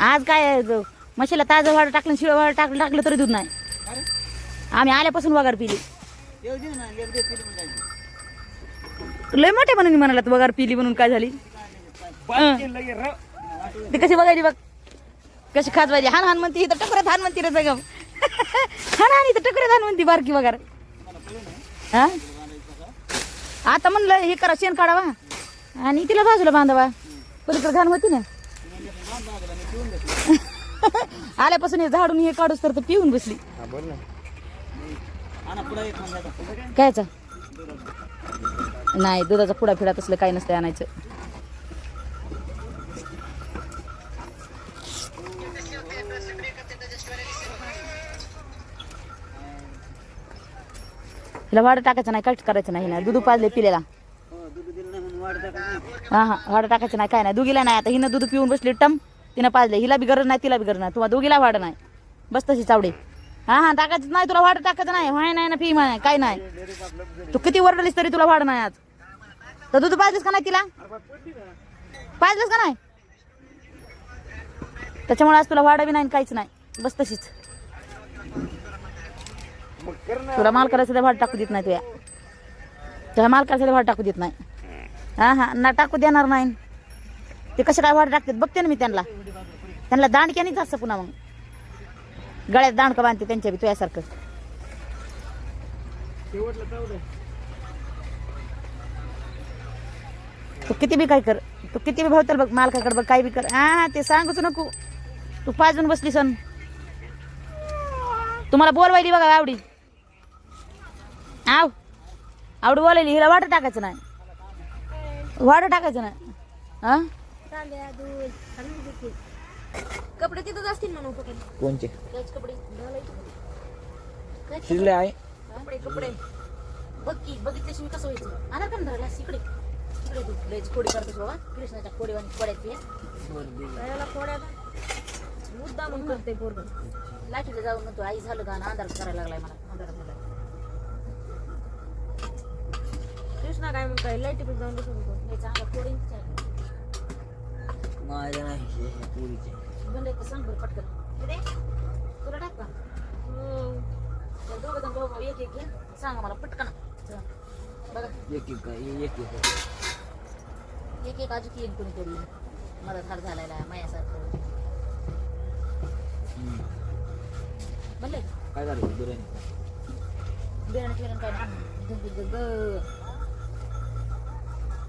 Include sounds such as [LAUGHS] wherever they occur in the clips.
आज काय म्हशीला ताजं वाढ टाकलं शिळ वाढ टाकलं टाकलं तरी दूध नाही. आम्ही आल्यापासून वगार पिली. लय मोठे म्हणून म्हणाला वगार पिली म्हणून काय झाली? ते कशी बघायची बघ. कशी खाजवायची हान हान म्हणती इथं टकऱ्यात हान म्हणती रे सगळं. हान हान इथं टकऱ्यात हान म्हणती बारकी वगार. हा? आता म्हणलं हे करा शेण काढावा. आणि तिला बाजूला बांधावा. पलीकडे घाण होती ना. [LAUGHS] आल्यापासून हे झाडून हे काढूस तर पिऊन बसली. कायचा नाही दुधाचा पुडा फिडा तसलं काही नसतं आणायचं. हिला वाढ टाकायचं नाही काहीच करायचं नाही ना दूध पाजले पिलेला. हा हा. वाढ टाकायचं नाही काय नाही. दुगीला नाही. आता हिनं दूध पिऊन बसली टम. तिनं पाजले. हिला बी गरज नाही तिला बी गरज नाही. तुम्हाला दोघीला वाढ नाही. बस तशी चावडे. हा हा. टाकायचं नाही तुला वाढ टाकायचं नाही. व्हाय नाही ना फी नाही काय नाही. तू किती वरडलीस तरी तुला वाढ नाही आज. तर दूध पाजलीस का नाही तिला? पाजलंस का नाही? त्याच्यामुळे आज तुला भाडं बी नाही काहीच नाही. बस तशीच. तुला माल करायचं वाढ टाकू देत नाही तुया तुला माल करायचं वाढ टाकू देत नाही. हा हा. ना टाकू देणार नाही. ते कसे काय वाढ टाकतात बघते ना मी त्यांना. त्यांना दांडक्यानेच असं पुन्हा मग. गळ्यात दांडकं बांधते त्यांच्या बी तुझ्यासारखं. तू किती बी काय कर तू किती बी भावतर बघ मालकाकडे बघ काय बी कर. हा ते सांगूच नको. तू पाजून बसली सन तुम्हाला बोलवायली बघा आवडी. आव. आवडी बोलायली हिला वाटं टाकायचं नाही. वाटं टाकायचं नाही. हा? तांब्या दूध देते. कपडे तिथंच असतील म्हणून पकडे कोणचे? त्याच कपडे. घालायचे त्याच शिजले आहे. कपडे कपडे. बघ की बघितल्याशी मी कसं व्हायचं. आणा का धरायला इकडे. इकडे तू. लयच कोडी करतोस बाबा. कृष्णाच्या कोडीवानी कोड्याची कोड्या मुद्दा म्हणून करते पोरग. लाठीला जाऊन म्हणतो आई झालं का? अंधार करायला लागलाय मला. अंधारात मला कृष्णा काय म्हणताय लाईटी पण जाऊन बसून चांगला कोडी माझ्या नाही पुरीचे. बनले तर सांग बरं पटकन. किती? तुला टाक का? दोघं जण भाऊ एक एक घे. सांगा मला पटकन. चला. बघा. एक एक एक एक एक एक अजून येईन कोणीतरी. मदत हात घालायला मायासारखं. बनले काय झालं बिर्याणी बिर्याणी फिरण काय? नाही ग- ग- ग- ग.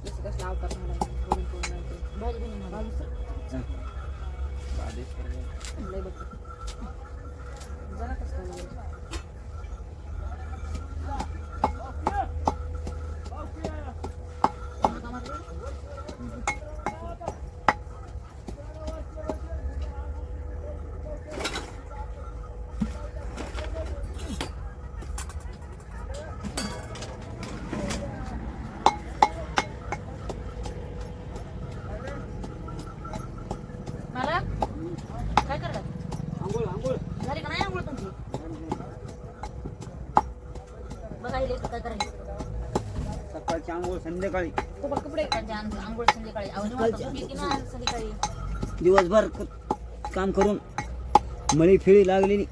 कसला अवतार बघ. जरा कसं काय लागलं. कामात गेली? मला काय करतात आंघोळ आंघोळ झाली का नाही आंघोळ तुमची बघा हे लेकरं काय करायचं सकाळची आंघोळ संध्याकाळी. तो बघ कपडे त्यांच्या अंग- आंघोळ संध्याकाळी आवाज वाटतो. येते ना संध्याकाळी दिवसभर क- काम करून मळी फिळी लागलेली.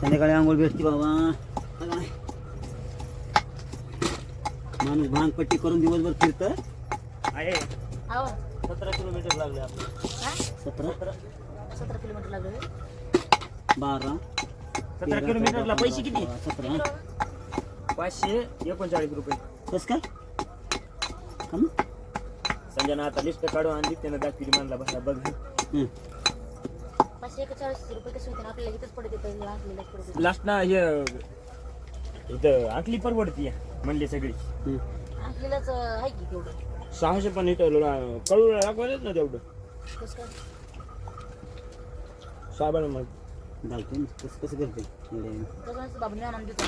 संध्याकाळी आंघोळ भेटते बाबा. माणूस भांगपट्टी करून दिवसभर फिरत. आहे. सतरा किलोमीटर लागले सतरा? सतरा. किलोमीटर लागले बारा. सतरा किलोमीटरला पैसे किती? सतरा. पाचशे एकोणचाळीस रुपये कस काय? संजना आता लिस्ट काढून आणली त्यानं दाखविली म्हणला बघा बघ हं. पाचशे एकेचाळीस रुपये कसे होते आपल्याला इथंच पडते पहिला आपल्याला पडते लास्ट ना हे इथं आकली परवडती म्हणली सगळी हं. आपल्यालाच आहे की तेवढं सहाशे पण इथं लो- कळू दाखवायच ना तेवढं कसं काय साबण मग घालते. कसं कसं करते एवढं. कसं असतं बाबा ज्ञान देतो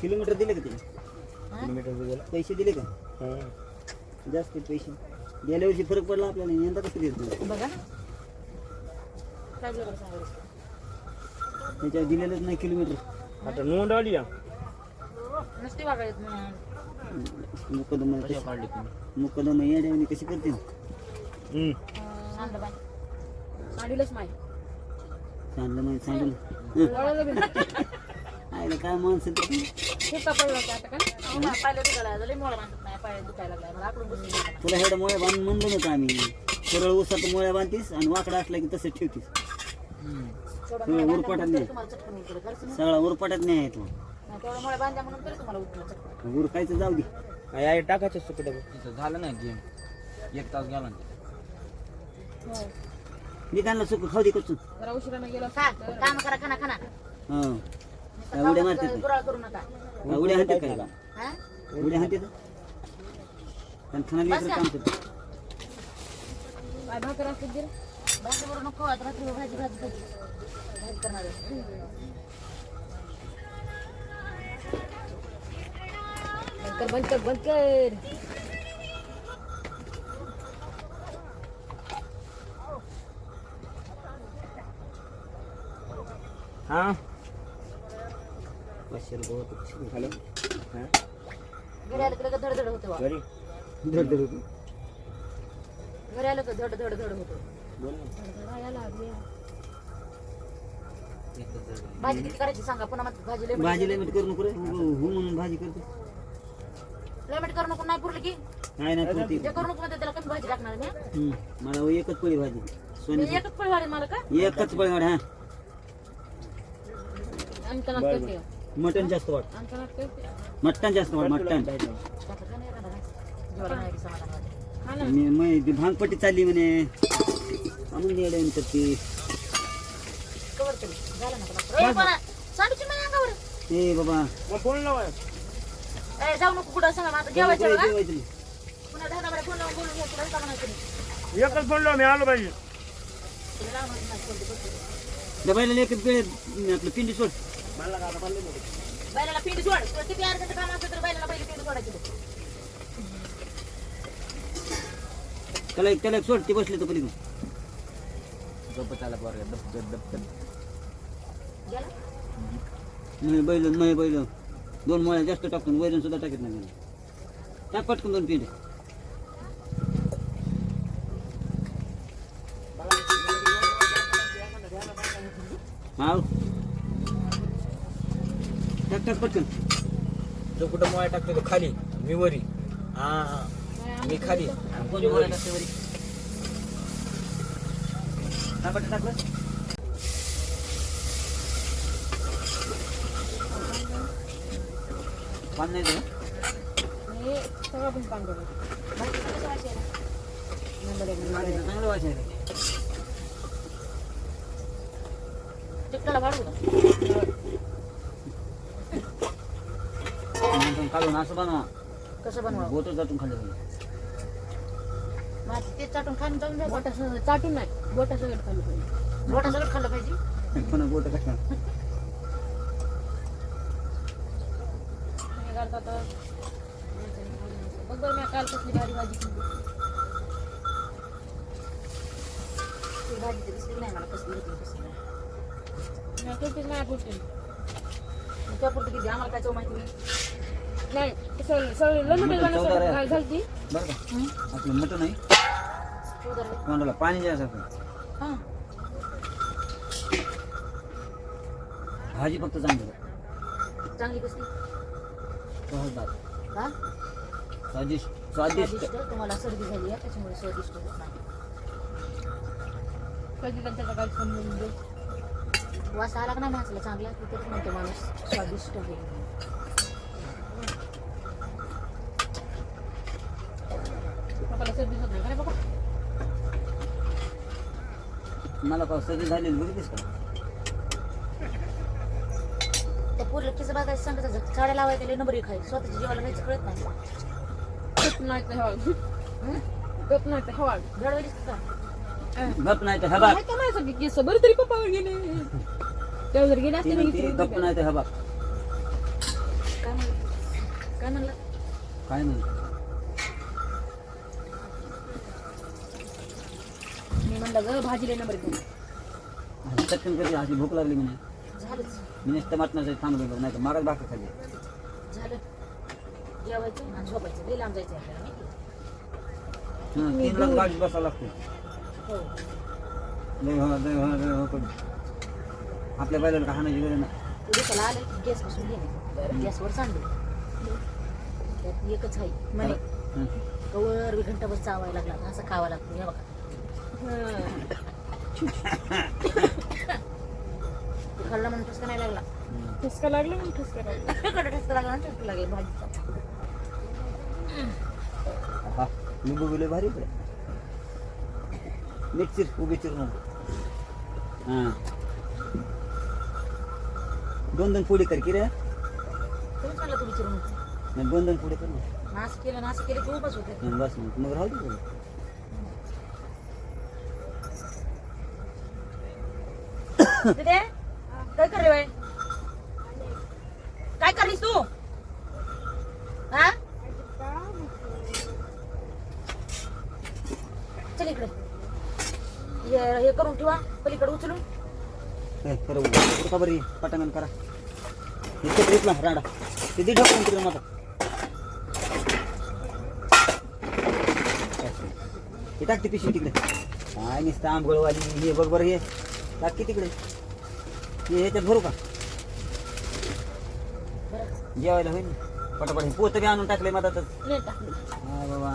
किलोमीटर दिले का तिने? किलोमीटर गेला पैसे दिले का? हां. जास्त पैसे. गेल्या वर्षी फरक पडला आपल्याला यंदा कसं देत नाही बघा ना. काय बरोबर सांगायचं त्याच्यावर दिलेलंच नाही किलोमीटर. आता नोंद आली या. नुसती वागायचं मुकदम कशा काढले तुम्ही? मुकदम येड्यावणी कशी करते? हो? सांडलं बाई. सांडीलच माय सांडलं म्हणजे सांडलं आईला काय माणसं ते ठेका पडला होता आता का? अहो, मला पायला दुखायला लागलं, लय मोळा बांधत नाही पाय दुखायला लागलाय. मला आकडून बसून गेला. तुला हेडं मोळ्या बांधून म्हणलं नव्हतं आम्ही? सरळ उसात मोळ्या बांधतीस आणि वाकडा असला की तसंच ठेवतीस. तेवढं म्हणून नाही. तरी तुम्हाला चटकन उलटलं. खरंच ना? सगळा उरपाटात नाही आहे तो. नाही, तेवढं मोळ्या बांधल्या म्हणून तरी तुम्हाला उठलं चटकन. उरकायचं जाऊ दे. काय आहे टाकायचं सुकडं तिथं झालं ना गेम एक तास गेला ना. मी त्यांना सुख खाऊ दे कचून जरा उशिराने गेलो खा, काम करा खाना खाना हा. काय उड्या गुराळ करू नका. उड्या काय का हा? उड्या पण लेकरं काम करतात. काय भाकर असते. भाजी बरोबर नको आता रात्री भाजी भाजी भाजी. भाजी करणार आहे. बंद कर बंद कर बंद कर. हा? पाचशे रुपये होतं. हॅलो हा? घरी आलं लगेच धडधड होतं बा. घरी? धड धड होतं. घरी आलं की धड धड धड होतं. बोल ना. भाजी किती करायची सांगा पुन्हा मग भाजी लय भाजी लिमिट करू. नको रे. हो हो म्हणून भाजी करते. पेमेंट करू नको नाही पुरली की. नाही पुरती. जे करू नको म्हणते त्याला कमी भाजी टाकणार मी. मला एकच पळी भाजी. सोनी मी एकच पळी वाढेल मला का? एकच पळी हा. करते मटन जास्त करते मटन जास्त वाढ मटन मी ती भांगपट्टी चालली म्हणे. आणून द्यायला नंतर ती. ए, बाबा. मग फोन लावा ए, जाऊ नको कुठं सांगा जेवायचं. पुन्हा दहा फोन लावून बोलून. एकच फोन लावा मी आलो पाहिजे. डबायला वेळ आपलं पिंडी सोड. बैलाला पिंडी सोड. तुला किती अर्जंट काम असलं तर बैलाला पहिले पिंडी सोडायची बघ. त्याला एक त्याला एक सोड. ती बसली तर पलीकडून गप्प त्याला बरं दप दप दप गेला? नाही बैल नाही बैल. दोन मोळ्या जास्त टाकून वैरण सुद्धा टाकत नाही. टाक पटकन दोन पिंडे. हाव. टाक टाक पटकन. तो कुठं मोया टाकतो तो खाली मी वरी. हा हा. मी खाली. कोण मोळ्या टाकते वरी? टाक पटकन टाक बस. पान नाही देत सगळं पण काम करतो भाजी कशी वाचायला? नंबर एक नंबर चांगलं चांगलं वाचायला. नंतर काढून असं बनवा. कसं बनवा? बोट जातून खाली. मग ते चाटून खाऊन जाऊन जायचं बोटा सगळं चाटून नाही बोटा सगळं खाली पाहिजे. बोटा सगळं खाल्लं पाहिजे? पुन्हा बोट कशा हे करता तर. बघ बरं मी काल कसली भारी भाजी केली. ती भाजी तर दिसली नाही मला कसली होती कसली नाही. मी पुरती किती? आम्हाला काय चव माहिती नाही. नाही झालती. बरं का? आपलं मटण आहे. तोंडाला पाणी द्यायचं हां. भाजी फक्त चांगली कर. चांगली कसली? सहजदार हा? स्वादिष्ट. स्वादिष्ट. स्वादिष्ट. तुम्हाला सर्दी झाली आहे त्याच्यामुळे स्वादिष्ट होत नाही. कधी त्याचा काय संबंध वास आला का नाही माणसाला चांगला? की तरी म्हणतो माणूस स्वादिष्ट आहे पप्पाला सर्दी होत नाही का रे बाबा मला सर्दी झालेली बघितलीस का त्या किस बघायचं नंबर स्वतःच्या जीवाला कळत नाही. गप नाही तर हवाल गप नाही तर हवाल घडवलीस का? गप नाही तर हबाक माहिती नाही सगळी केस बरं तरी पप्पावर गेले. तेव्हा जर गेले ती असते ना म्हणते इथे गप नाही तर हबाक काय म्हणलं? काय म्हणलं? काय म्हणलं ग भाजीला नंबर चटकन करते अशी भूक लागली म्हणे. झालंच मी नुसतं मटणाचं थांबलो नाही तर मागच भाकर खाली झालं. जेवायचं आणि झोपायचं. लई लांब जायचं आपल्याला माहिती हं, तीन लाख बसावं लागतं. हो. लय हो लय हो लय हो करून. आपल्या बैलाला का हाणायची गरज नाही. आलं की गॅस बसून गॅसवर सांडू. त्यात एकच आहे. म्हणे हं. कवर घंटाभर चावायला लागला असं खावा लागतो. हे बघा. खाल्ला म्हणून ठसका नाही लागला ठसका लागला म्हणून ठसका लागला कडे ठसका लागला ठसका लागेल भाजीचा हा. लिंबू बिले भारी इकडे नीट चिर उभी चिर हां दोन दोन पोळी कर की रे? तुम्हीच म्हणलं तू विचारून? नाही दोन दोन पोळी कर ना. नास केलं नास केलं की उपास होते बस मग. मग राहू दे पोळी. तिथे काय कर रे काय करलीस तू? हा चल इकडे. हे हे करून ठेवा पलीकडे उचलून. हे, खरं उभं. का बरी पटांगण करा. इतके ट्रीप ना राडा. किती दे ढकलून तिकडे माझा? हे टाक ती पिशवी तिकडे. काय नुसतं आंबगळवाली हे बघ बरं हे. टाक की तिकडे. हे ह्याच्यात भरू का? जेवायला होईल. पटापट हे पोतं बी आणून मधातच. टाकली. हा बाबा.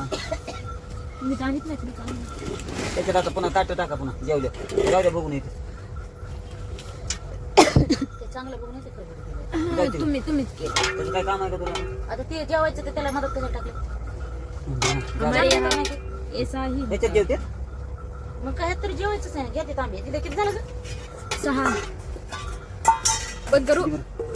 मी जाणीत नाही तुम्ही जाणीत त्याच्यात आता पुन्हा ताटं टाका पुन्हा. जेवल्या जाऊ द्या बघून येते ते चांगलं बघून येते खरं. तुम्ही तुम्हीच केलं. त्याचं काय काम आहे का तुला? आता ते जेवायचं ते त्याला मदत कशाला टाकलं? जेवते? मग काय तरी जेवायचंच आहे ना. घ्या ते तांबे. तिथे किती झालं ग? सहा. बंद करू किती बरं?